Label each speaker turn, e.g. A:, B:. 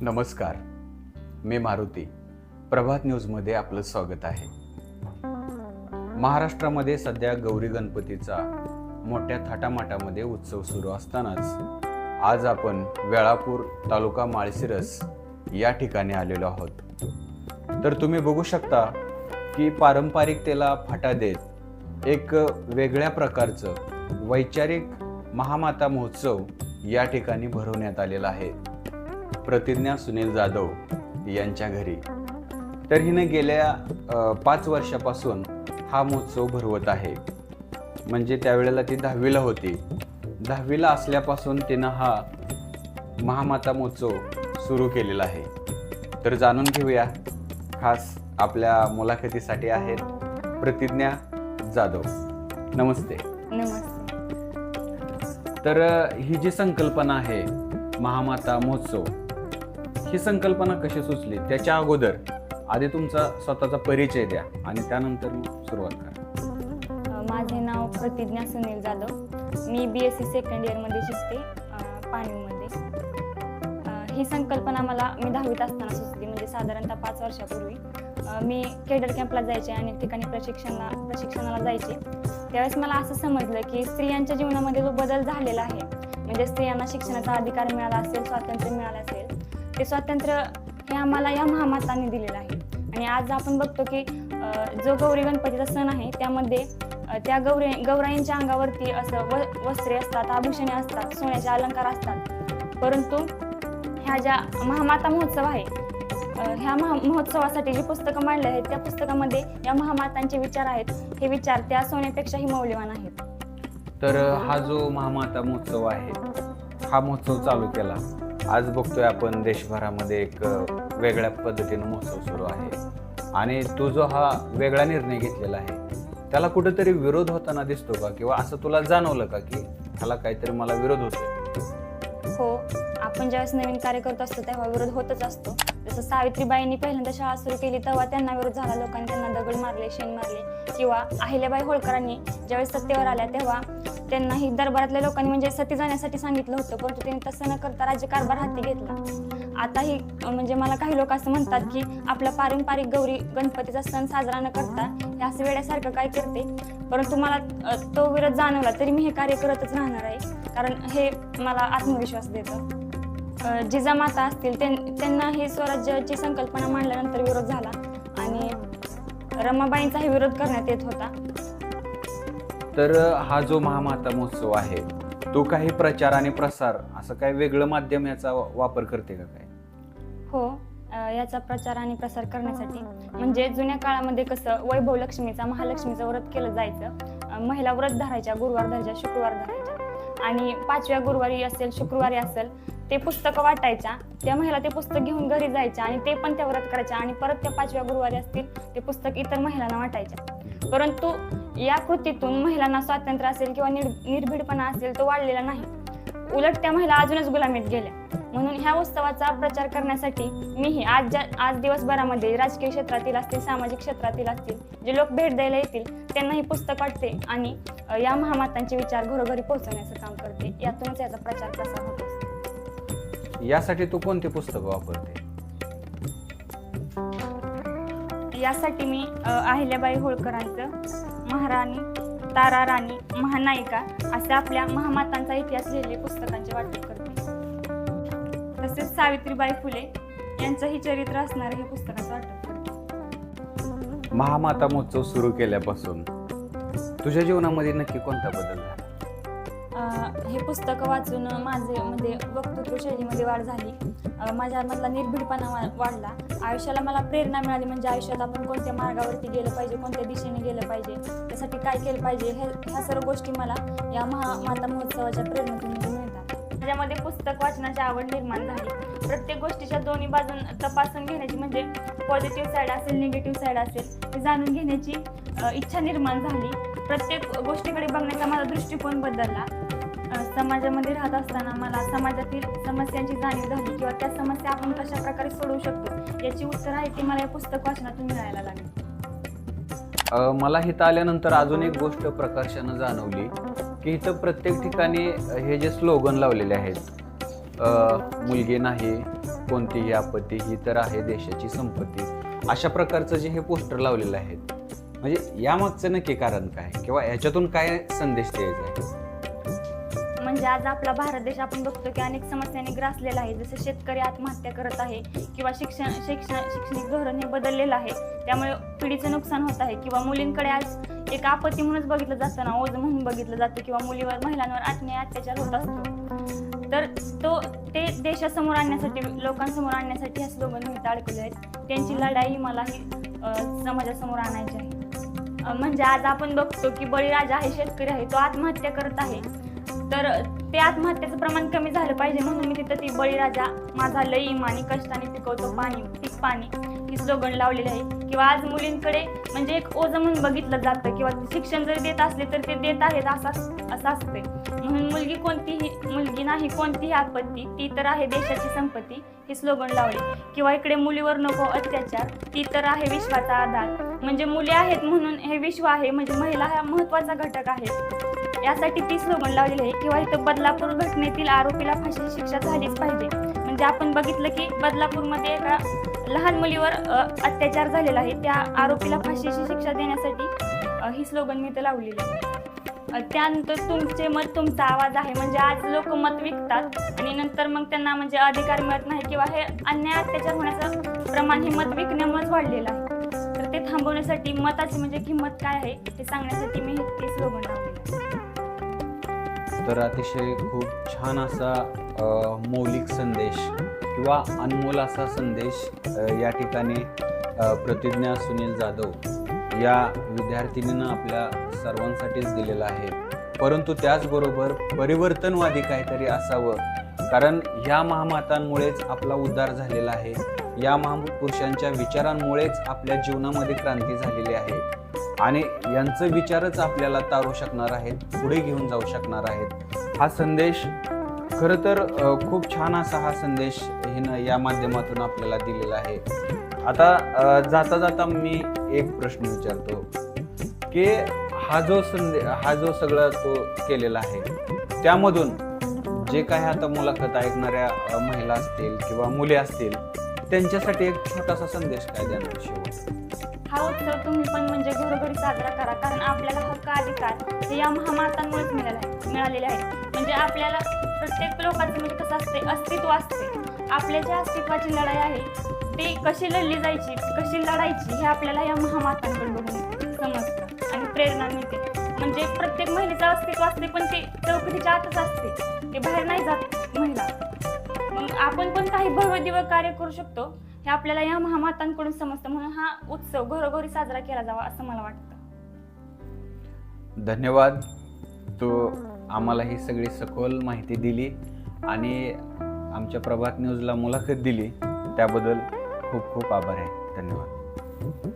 A: नमस्कार. मी मारुती. प्रभात न्यूजमध्ये आपलं स्वागत आहे. महाराष्ट्रामध्ये सध्या गौरी गणपतीचा मोठ्या थाटामाटामध्ये उत्सव सुरू असतानाच आज आपण वेळापूर तालुका माळशिरस या ठिकाणी आलेलो आहोत. तर तुम्ही बघू शकता की पारंपरिकतेला फाटा देत एक वेगळ्या प्रकारचं वैचारिक महामाता महोत्सव या ठिकाणी भरवण्यात आलेला आहे. प्रतिज्ञा सुनील जाधव यांच्या घरी. तर हिने गेल्या पाच वर्षापासून हा महोत्सव भरवत आहे. म्हणजे त्यावेळेला ती दहावीला होती. दहावीला असल्यापासून तिनं हा महामाता महोत्सव सुरू केलेला आहे. तर जाणून घेऊया खास आपल्या मुलाखतीसाठी आहेत प्रतिज्ञा जाधव. नमस्ते.
B: नमस्ते.
A: तर ही जी संकल्पना आहे महामाता महोत्सव ही संकल्पना कशी सुचली? त्याच्या अगोदर आधी तुमचा स्वतःचा परिचय द्या आणि त्यानंतर मग सुरुवात करा.
B: माझे नाव प्रतिज्ञा सुनील जाधव. मी बी एस सी सेकंड इयरमध्ये शिकते पाणीमध्ये. ही संकल्पना मला मी दहावीत असताना सुचली म्हणजे साधारणतः पाच वर्षापूर्वी. मी केडर कॅम्पला जायचे आणि ठिकाणी प्रशिक्षणला प्रशिक्षणाला जायचे. त्यावेळेस मला असं समजलं की स्त्रियांच्या जीवनामध्ये जो बदल झालेला आहे म्हणजे स्त्रियांना शिक्षणाचा अधिकार मिळाला असेल स्वातंत्र्य मिळालं असेल ते स्वातंत्र्य हे आम्हाला या महामातांनी दिलेलं आहे. आणि आज आपण बघतो की जो गौरी गणपतीचा सण आहे त्यामध्ये त्या गौरी गौराईंच्या अंगावरती असं व वस्त्रे असतात आभूषणे असतात सोन्याचे अलंकार असतात. परंतु ह्या ज्या महामाता महोत्सव आहे ह्या महा महोत्सवासाठी जी पुस्तकं मांडली आहेत त्या पुस्तकामध्ये या महामातांचे विचार आहेत. हे विचार त्या सोन्यापेक्षाही मौल्यवान आहेत.
A: तर हा जो महामाता महोत्सव आहे हा महोत्सव चालू केला. आज बघतोय आपण देशभरामध्ये एक वेगळ्या पद्धतीनं महोत्सव सुरू आहे. आणि तो जो हा वेगळा निर्णय घेतलेला आहे त्याला कुठेतरी विरोध होताना दिसतो का? किंवा असं तुला जाणवलं का की ह्याला काहीतरी मला विरोध होतोय?
B: हो. आपण ज्यावेळेस नवीन कार्य करत असतो तेव्हा विरोध होतच असतो. जसं सावित्रीबाईंनी पहिल्यांदा शाळा सुरू केली तेव्हा त्यांना विरोध झाला. लोकांनी त्यांना दगड मारले शेण मारले. किंवा अहिल्याबाई होळकरांनी ज्यावेळेस सत्तेवर आल्या तेव्हा त्यांनाही दरबारातल्या लोकांनी म्हणजे सती जाण्यासाठी सांगितलं होतं. परंतु त्यांनी तसं न करता राज्यकारभार हाती घेतला. आताही म्हणजे मला काही लोक असं म्हणतात की आपला पारंपरिक गौरी गणपतीचा सण साजरा न करता हे असं वेड्यासारखं काय करते? परंतु मला तो विरोध जाणवला तरी मी हे कार्य करतच राहणार आहे. कारण हे मला आत्मविश्वास देतं. जिजामाता असतील त्यां- त्यांना ही स्वराज्याची संकल्पना मांडल्यानंतर विरोध झाला आणि रमाबाईंचाही विरोध करण्यात येत होता.
A: तर हा जो महामाता महोत्सव आहे तो काही प्रचार आणि प्रसार असं काही वेगळं माध्यम याचा वापर करते का काय?
B: हो याचा प्रचार आणि प्रसार करण्यासाठी. म्हणजे जुन्या काळामध्ये कसं वैभव लक्ष्मीचा महालक्ष्मीचं व्रत केलं जायचं. महिला व्रत धरायच्या गुरुवार धरायच्या शुक्रवार धरायच्या. आणि पाचव्या गुरुवारी असेल शुक्रवारी असेल ते पुस्तकं वाटायच्या त्या महिला ते पुस्तक घेऊन घरी जायच्या आणि ते पण त्या व्रत करायच्या आणि परत त्या पाचव्या गुरुवारी असतील ते पुस्तक इतर महिलांना वाटायच्या. परंतु या कृतीतून महिलांना स्वातंत्र्य असेल किंवा निर्भीडपणा असेल तो वाढलेला नाही. उलट त्या महिला अजूनच गुलामीत गेल्या. म्हणून ह्या उत्सवाचा प्रचार करण्यासाठी मीही आज ज्या आज दिवसभरामध्ये राजकीय क्षेत्रातील असतील सामाजिक क्षेत्रातील असतील जे लोक भेट द्यायला येतील त्यांना ही पुस्तक वाटते आणि या महामातांचे विचार घरोघरी पोहोचवण्याचं काम करते. यातूनच याचा प्रचार प्रसार होत असतो.
A: यासाठी तू कोणती पुस्तकं वापरते?
B: यासाठी मी अ, अहिल्याबाई होळकरांचं महाराणी तारा राणी महानायिका अशा आपल्या महामातांचा इतिहास लिहिलेले पुस्तकांचे वाटप करते. तसेच सावित्रीबाई फुले यांचंही चरित्र असणारे हे पुस्तकाचं वाटप करते.
A: महामाता महोत्सव सुरू केल्यापासून तुझ्या जीवनामध्ये नक्की कोणता बदल झाला?
B: हे पुस्तकं वाचून माझे म्हणजे वक्तृत्व शैलीमध्ये वाढ झाली. माझ्यामधला निर्भीडपणा वा- वाढला. आयुष्याला मला प्रेरणा मिळाली म्हणजे आयुष्यात आपण कोणत्या मार्गावरती गेलं पाहिजे कोणत्या दिशेने गेलं पाहिजे त्यासाठी काय केलं पाहिजे हे ह्या सर्व गोष्टी मला या महा माता महोत्सवाच्या प्रेरणेतून मिळतात. त्याच्यामध्ये पुस्तक वाचनाची आवड निर्माण झाली. प्रत्येक गोष्टीच्या दोन्ही बाजून तपासून घेण्याची म्हणजे पॉझिटिव्ह साईड असेल निगेटिव्ह साईड असेल ते जाणून घेण्याची इच्छा निर्माण झाली. प्रत्येक गोष्टीकडे बघण्याचा माझा दृष्टिकोन बदलला. समाजामध्ये राहत असताना मला समाजातील समस्यांची जाणीव झाली किंवा त्या समस्या आपण कशा प्रकारे सोडवू शकतो याची उत्तर आहे ती मला या पुस्तक वाचनातून मिळायला लागली.
A: मला हिथं आल्यानंतर अजून एक गोष्ट प्रकर्षानं जाणवली की इथं प्रत्येक ठिकाणी हे जे स्लोगन लावलेले आहेत मुलगी नाही कोणतीही आपत्ती ही तर आहे देशाची संपत्ती अशा प्रकारचं जे हे पोस्टर लावलेलं आहेत. म्हणजे यामागचं नक्की कारण काय किंवा याच्यातून काय संदेश द्यायचा आहे?
B: म्हणजे आज आपला भारत देश आपण बघतो की अनेक समस्यांनी ग्रासलेला आहे. जसं शेतकरी आत्महत्या करत आहे किंवा शिक्षण शिक्षण शैक्षणिक धोरण हे बदललेलं आहे. त्यामुळे पिढीचं नुकसान होत आहे किंवा मुलींकडे आज एक आपत्ती म्हणूनच बघितलं जातं ना ओझ म्हणून बघितलं जातं किंवा मुलीवर महिलांवर अन्याय अत्याचार होत असतो. तर तो ते देशासमोर आणण्यासाठी लोकांसमोर आणण्यासाठी ह्या स्लोगन मी अडकले आहेत. त्यांची लढाई मलाही अं, समाजासमोर आणायची आहे. म्हणजे आज आपण बघतो की बळीराजा आहे शेतकरी आहे तो आत्महत्या करत आहे. तर ते आत्महत्येचं प्रमाण कमी झालं पाहिजे म्हणून मी तिथं ती बळीराजा माझा लई इमानी कष्टाने पिकवतो पाणी पीक पाणी. ही स्लोगन लावलेली आहे. किंवा आज मुलींकडे म्हणजे एक ओझ म्हणून बघितलं जातं किंवा शिक्षण जरी देत असले तर ते देत आहेत असं असं असते म्हणून मुलगी कोणतीही मुलगी नाही कोणतीही आपत्ती ती तर आहे देशाची संपत्ती हे स्लोगन लावले. किंवा इकडे मुलीवर नको अत्याचार ती तर आहे विश्वाचा आधार. म्हणजे मुली आहेत म्हणून हे विश्व आहे म्हणजे महिला हा महत्त्वाचा घटक आहे. यासाठी ती स्लोगन लावलेली आहे किंवा इथं बदलापूर घटनेतील आरोपीला फाशीची शिक्षा झालीच पाहिजे. म्हणजे आपण बघितलं की बदलापूरमध्ये एका लहान मुलीवर अत्याचार झालेला आहे. त्या आरोपीला फाशीची शिक्षा देण्यासाठी ही स्लोगन मी इथं लावलेली आहे. त्यानंतर तुमचे मत तुमचा आवाज आहे. म्हणजे आज लोक मत विकतात आणि नंतर मग त्यांना म्हणजे अधिकार मिळत नाही किंवा हे अन्याय अत्याचार होण्याचं प्रमाण हे मत विकण्यामुळेच वाढलेलं आहे. तर ते थांबवण्यासाठी मताची म्हणजे किंमत काय आहे हे सांगण्यासाठी मी हे ते स्लोगन लावले
A: तर अतिशय खूप छान असा मौलिक संदेश किंवा अनमोल असा संदेश या ठिकाणी प्रतिज्ञा सुनील जाधव या विद्यार्थिनीनं आपल्या सर्वांसाठीच दिलेला आहे. परंतु त्याचबरोबर परिवर्तनवादी काहीतरी असावं कारण ह्या महामातांमुळेच आपला उद्धार झालेला आहे. या महापुरुषांच्या विचारांमुळेच आपल्या जीवनामध्ये क्रांती झालेली आहे. आणि यांचं विचारच आपल्याला तारू शकणार आहेत पुढे घेऊन जाऊ शकणार आहेत. हा संदेश खरं तर खूप छान असा हा संदेश हिनं या माध्यमातून आपल्याला दिलेला आहे. आता जाता जाता मी एक प्रश्न विचारतो की हा जो संदे हा जो सगळं तो केलेला आहे त्यामधून जे काही आता मुलाखत ऐकणाऱ्या महिला असतील किंवा मुली असतील त्यांच्यासाठी एक छोटासा संदेश काय देणार शेवट?
B: हा उत्सव तुम्ही पण म्हणजे घरोघरी साजरा करा कारण आपल्याला हक्क अधिकार हे या महामातांमुळेच मिळाला आहे मिळालेले आहे म्हणजे आपल्याला प्रत्येक लोकांचं म्हणजे कसं असते अस्तित्व असते आपल्या ज्या अस्तित्वाची लढाई आहे ती कशी लढली जायची कशी लढायची हे आपल्याला या महामातांकडे बघून समजतं आणि प्रेरणा मिळते. म्हणजे प्रत्येक महिलेचं अस्तित्व असते पण ते चौकटीच्या आतच असते ते बाहेर नाही जात महिला. मग आपण पण काही भव्य दिवस कार्य करू शकतो. हे आपल्याला या महामातांकडून समजतं. म्हणून हा उत्सव घरोघरी साजरा केला जावा असं मला वाटतं.
A: धन्यवाद. तू आम्हाला ही सगळी सखोल माहिती दिली आणि आमच्या प्रभात न्यूजला मुलाखत दिली. त्याबद्दल खूप खूप आभार आहे. धन्यवाद.